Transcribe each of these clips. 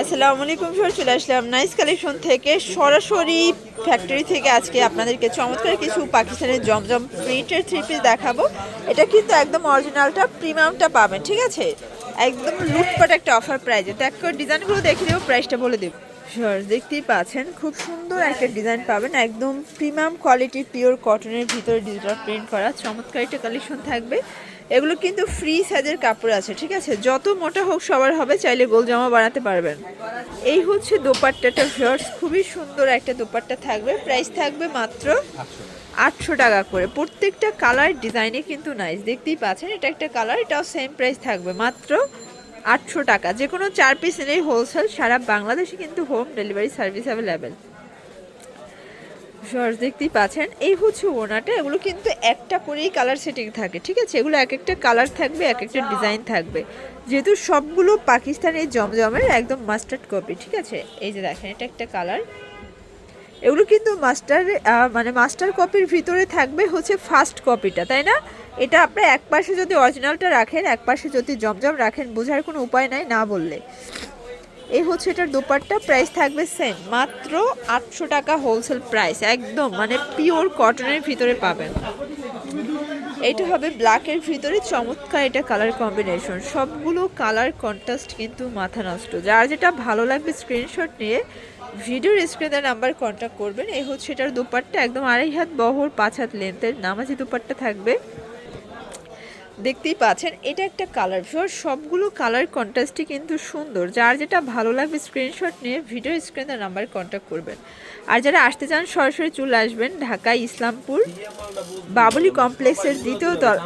আসসালামু আলাইকুম স্যার চলে আসলাম নাইস কালেকশন থেকে। সরাসরি ফ্যাক্টরি থেকে আজকে আপনাদেরকে চমৎকার কিছু পাকিস্তানের জমজম প্রিন্টের থ্রি পিস দেখাবো। এটা কিন্তু একদম অরিজিনালটা প্রিমিয়ামটা পাবেন, ঠিক আছে? একদম লুটপাট একটা অফার প্রাইজে এক করে ডিজাইনগুলো দেখে দেবো প্রাইসটা বলে দেবো। দেখতেই পাচ্ছেন, খুব সুন্দর একটা ডিজাইন পাবেন, একদম প্রিমিয়াম কোয়ালিটি পিওর কটনের ভিতরে ডিজিটাল প্রিন্ট করা, চমৎকার একটা কালেকশন থাকবে। এগুলো কিন্তু ফ্রি সাইজের কাপড় আছে, ঠিক আছে? যত মোটা হোক সবার হবে, চাইলে গোল জামা বানাতে পারবেন। এই হচ্ছে দোপাট্টাটা শর্টস খুবই সুন্দর একটা দোপাট্টা থাকবে প্রাইস থাকবে মাত্র আটশো টাকা করে। প্রত্যেকটা কালার ডিজাইনে কিন্তু নাইস দেখতেই পাচ্ছেন, এটা একটা কালার এটাও সেম প্রাইস থাকবে, মাত্র আটশো টাকা। যে কোনো চার পিস এনেই হোলসেল সারা বাংলাদেশে কিন্তু home delivery service available shorts দেখতেই পাচ্ছেন, এই হচ্ছে ওনাটা এগুলো কিন্তু একটা করেই কালার সেটিং থাকে, ঠিক আছে? এগুলো এক একটা কালার থাকবে এক একটা ডিজাইন থাকবে। যেহেতু সবগুলো পাকিস্তানের জমজমের একদম মাস্টার্ড কপি ঠিক আছে? এই যে দেখেন, এটা একটা কালার এগুলো কিন্তু মাস্টার মানে মাস্টার কপির ভিতরে থাকবে হচ্ছে ফার্স্ট কপিটা তাই না? এটা আপনার এক পাশে যদি অরিজিনালটা রাখেন, এক পাশে যদি জমজম রাখেন, বোঝার কোনো উপায় নাই না বললে। এই হচ্ছে এটার দোপাট্টা প্রাইস থাকবে সেম মাত্র আটশো টাকা হোলসেল প্রাইস একদম মানে পিওর কটনের ভিতরে পাবেন। এটা হবে ব্ল্যাকের ভিতরে, চমৎকার এটা কালার কম্বিনেশন সবগুলো কালার কন্ট্রাস্ট কিন্তু মাথা নষ্ট। যার যেটা ভালো লাগবে স্ক্রিনশট নিয়ে ভিডিওর স্ক্রিনে নাম্বার কন্ট্যাক্ট করবেন। এই হচ্ছে এটার দোপাট্টা একদম আড়াই হাত বহর পাঁচ হাত লেন্থের নামাজি দোপাট্টা থাকবে। দেখতেই পাচ্ছেন এটা একটা কালার ভিওর সবগুলো কালার কন্ট্রাস্টই কিন্তু সুন্দর। যার যেটা ভালো লাগবে স্ক্রিনশট নিয়ে ভিডিও স্ক্রিনের নাম্বার কন্ট্যাক্ট করবেন। আর যারা আসতে চান সরাসরি চলে আসবেন ঢাকা ইসলামপুর বাবুলি কমপ্লেক্সের দ্বিতীয় তল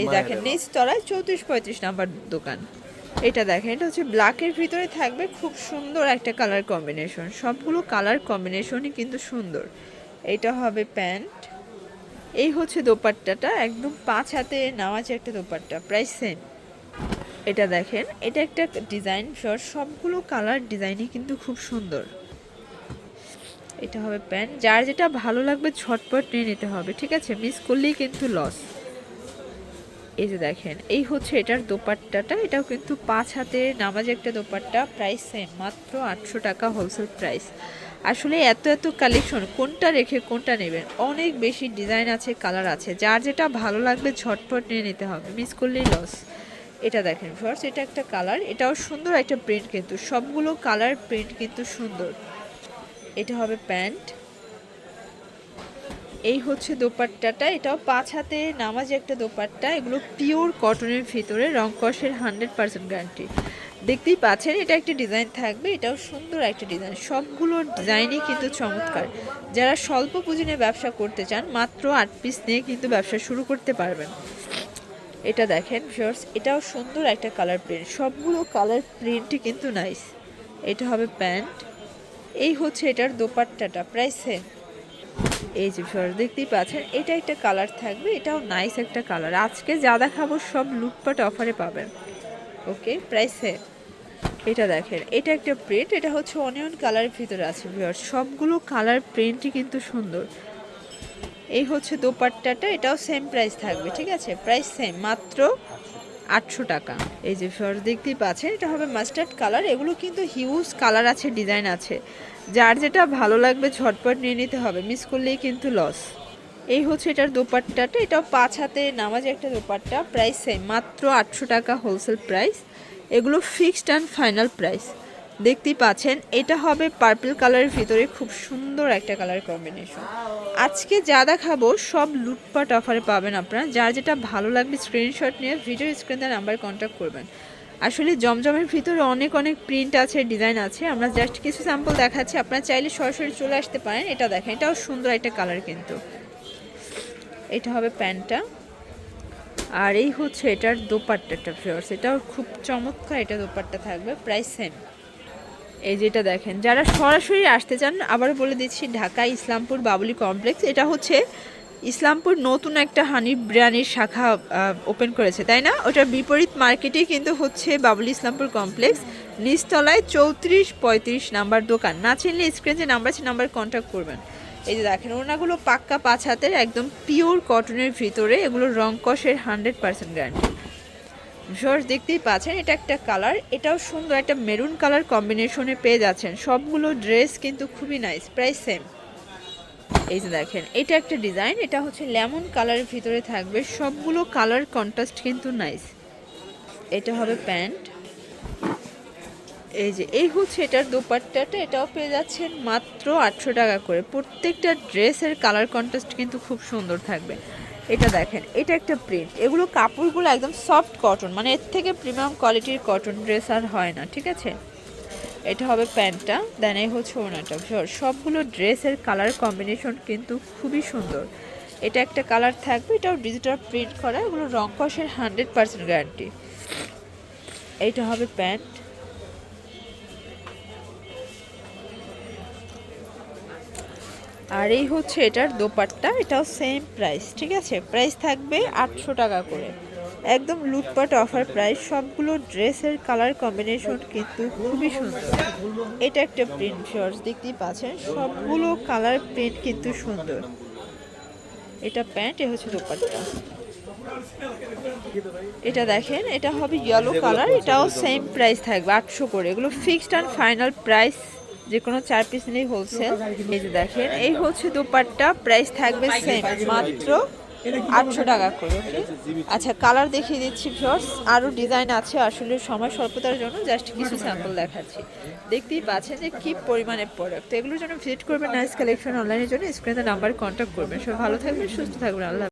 এই দেখেন নিচ তলায় চৌত্রিশ পঁয়ত্রিশ নাম্বার দোকান। এটা দেখেন, এটা হচ্ছে ব্ল্যাকের ভিতরে থাকবে খুব সুন্দর একটা কালার কম্বিনেশন সবগুলো কালার কম্বিনেশনই কিন্তু সুন্দর। এটা হবে প্যান্ট এই হচ্ছে দোপাট্টাটা, একদম পাঁচ হাতে নামাজে একটা দোপাট্টা প্রাইস সেম এটা দেখেন, এটা একটা ডিজাইন শর্ট সবগুলো কালার ডিজাইনই কিন্তু খুব সুন্দর। এটা হবে প্যান্ট যার যেটা ভালো লাগবে ছটপট নিয়ে নিতে হবে, ঠিক আছে? মিস করলেই কিন্তু লস এই যে দেখেন, এই হচ্ছে এটার দোপাট্টাটা। এটাও কিন্তু পাঁচ হাতে নামাজে একটা দোপাট্টা। প্রাইস সেম মাত্র আটশো টাকা হোলসেল প্রাইস আসলে এত এত কালেকশন কোনটা রেখে কোনটা নেবেন? অনেক বেশি ডিজাইন আছে কালার আছে। যার যেটা ভালো লাগবে ঝটপট নিয়ে নিতে হবে মিস করলেই লস এটা দেখেন ফার্স্ট এটা একটা কালার এটাও সুন্দর একটা প্রিন্ট কিন্তু। সবগুলো কালার প্রিন্ট কিন্তু সুন্দর। এটা হবে প্যান্ট। এই হচ্ছে দোপাট্টাটা। এটাও পাঁচ হাতে নামাজে একটা দোপাট্টা। এগুলো পিওর কটনের ভিতরে, রং কষের হান্ড্রেড পার্সেন্ট গ্যারান্টি দেখতেই পাচ্ছেন, এটা একটা ডিজাইন থাকবে, এটাও সুন্দর একটা ডিজাইন সবগুলো ডিজাইনই কিন্তু চমৎকার। যারা স্বল্প পুঁজি নিয়ে ব্যবসা করতে চান, মাত্র আট পিস নিয়ে কিন্তু ব্যবসা শুরু করতে পারবেন। এটা দেখেন ভিউয়ার্স এটাও সুন্দর একটা কালার প্রিন্ট সবগুলো কালার প্রিন্টই কিন্তু নাইস এটা হবে প্যান্ট। এই হচ্ছে এটার দোপাট্টাটা প্রায় সেম এই যে ভিউয়ার্স, দেখতেই পাচ্ছেন, এটা একটা কালার থাকবে, এটাও নাইস একটা কালার আজকে যা দেখাবো সব লুটপাট অফারে পাবেন। ওকে প্রাইস সেম এটা দেখেন, এটা একটা প্রিন্ট এটা হচ্ছে অনিয়ন কালারের ভিতরে আছে ভিউয়ার্স। সবগুলো কালার প্রিন্টই কিন্তু সুন্দর। এই হচ্ছে দোপাট্টাটা, এটাও সেম প্রাইস থাকবে, ঠিক আছে? প্রাইস সেম মাত্র আটশো টাকা। এই যে ভিউয়ার্স দেখতেই পাচ্ছেন, এটা হবে মাস্টার্ড কালার এগুলো কিন্তু হিউজ কালার আছে ডিজাইন আছে। যার যেটা ভালো লাগবে ঝটপট নিয়ে নিতে হবে মিস করলেই কিন্তু লস এই হচ্ছে এটার দোপাট্টাটা। এটাও পাঁচ হাতে নামাজে একটা দোপাট্টা প্রাইস সেম মাত্র আটশো টাকা হোলসেল প্রাইস এগুলো ফিক্সড অ্যান্ড ফাইনাল প্রাইস দেখতেই পাচ্ছেন, এটা হবে পার্পল কালারের ভিতরে খুব সুন্দর একটা কালার কম্বিনেশন আজকে যা দেখাবো সব লুটপাট অফারে পাবেন আপনারা। যার যেটা ভালো লাগবে স্ক্রিনশট নিয়ে ভিডিও স্ক্রিনের নাম্বার কন্ট্যাক্ট করবেন। আসলে জমজমের ভিতরে অনেক অনেক প্রিন্ট আছে ডিজাইন আছে। আমরা জাস্ট কিছু স্যাম্পল দেখাচ্ছি। আপনারা চাইলে সরাসরি চলে আসতে পারেন। এটা দেখেন, এটাও সুন্দর একটা কালার কিন্তু। এটা হবে প্যান্টটা। আর এই হচ্ছে এটার দোপাট্টাটা ফ্লেয়ার্স এটাও খুব চমৎকার এটা দোপাট্টা থাকবে। প্রাইস সেম এই যেটা দেখেন, যারা সরাসরি আসতে চান আবার বলে দিচ্ছি, ঢাকা ইসলামপুর বাবুলি কমপ্লেক্স, এটা হচ্ছে ইসলামপুর নতুন একটা হানি বিরিয়ানির শাখা ওপেন করেছে, তাই না? ওটার বিপরীত মার্কেটেই কিন্তু হচ্ছে বাবুলি ইসলামপুর কমপ্লেক্স, নিচতলায় চৌত্রিশ পঁয়ত্রিশ নাম্বার দোকান। না চিনলে স্ক্রিনে যে নাম্বার আছে নাম্বার কন্ট্যাক্ট করবেন। এই যে দেখেন, ওনাগুলো পাক্কা পাঁচ হাতের, একদম পিওর কটনের ভিতরে, এগুলো রং কষের হান্ড্রেড পার্সেন্ট গ্যারান্টি জর্জ দেখতেই পাচ্ছেন, এটা একটা কালার। এটাও সুন্দর, একটা মেরুন কালার কম্বিনেশনে পেয়ে যাচ্ছেন। সবগুলো ড্রেস কিন্তু খুবই নাইস প্রাইস সেম এই যে দেখেন, এটা একটা ডিজাইন এটা হচ্ছে লেমন কালারের ভিতরে থাকবে। সবগুলো কালার কন্ট্রাস্ট কিন্তু নাইস এটা হবে প্যান্ট। এই যে, এই হচ্ছে এটার দোপাট্টাটা, এটাও পেয়ে যাচ্ছেন মাত্র আটশো টাকা করে। প্রত্যেকটা ড্রেসের কালার কন্ট্রাস্ট কিন্তু খুব সুন্দর থাকবে। এটা দেখেন, এটা একটা প্রিন্ট এগুলো কাপড়গুলো একদম সফট কটন মানে এর থেকে প্রিমিয়াম কোয়ালিটির কটন ড্রেস আর হয় না, ঠিক আছে? এটা হবে প্যান্টটা দেন এই হচ্ছে ওনাটা সবগুলো ড্রেসের কালার কম্বিনেশন কিন্তু খুবই সুন্দর। এটা একটা কালার থাকবে, এটাও ডিজিটাল প্রিন্ট করা, এগুলো রং কষের হান্ড্রেড পার্সেন্ট গ্যারান্টি এইটা হবে প্যান্ট। আর এই হচ্ছে এটার দোপাট্টা, এটাও সেম প্রাইস ঠিক আছে? প্রাইস থাকবে আটশো টাকা করে। একদম লুটপাট অফার প্রাইস সবগুলো ড্রেসের কালার কম্বিনেশন কিন্তু খুবই সুন্দর। এটা একটা প্রিন্ট শর্টস দেখতেই পাচ্ছেন? সবগুলো কালার প্রিন্ট কিন্তু সুন্দর। এটা প্যান্ট, এ হচ্ছে দোপাট্টা। এটা দেখেন, এটা হবে ইয়েলো কালার এটাও সেম প্রাইস থাকবে আটশো করে। এগুলো ফিক্সড অ্যান্ড ফাইনাল প্রাইস যে কোনো চার পিস নিলেই হোলসেল এই যে দেখেন, এই হচ্ছে দোপাট্টা প্রাইস থাকবে সেম মাত্র আটশো টাকা করে আচ্ছা কালার দেখিয়ে দিচ্ছি ফিওর্স আরও ডিজাইন আছে, আসলে সময় স্বল্পতার জন্য জাস্ট কিছু স্যাম্পল দেখাচ্ছি। দেখতেই পাচ্ছেন যে কি পরিমাণে প্রোডাক্ট এগুলোর জন্য ভিজিট করবেন নাইস কালেকশন অনলাইনের জন্য। স্ক্রিনে নাম্বার কন্ট্যাক্ট করবেন। সব ভালো থাকবেন, সুস্থ থাকবেন। আল্লাহ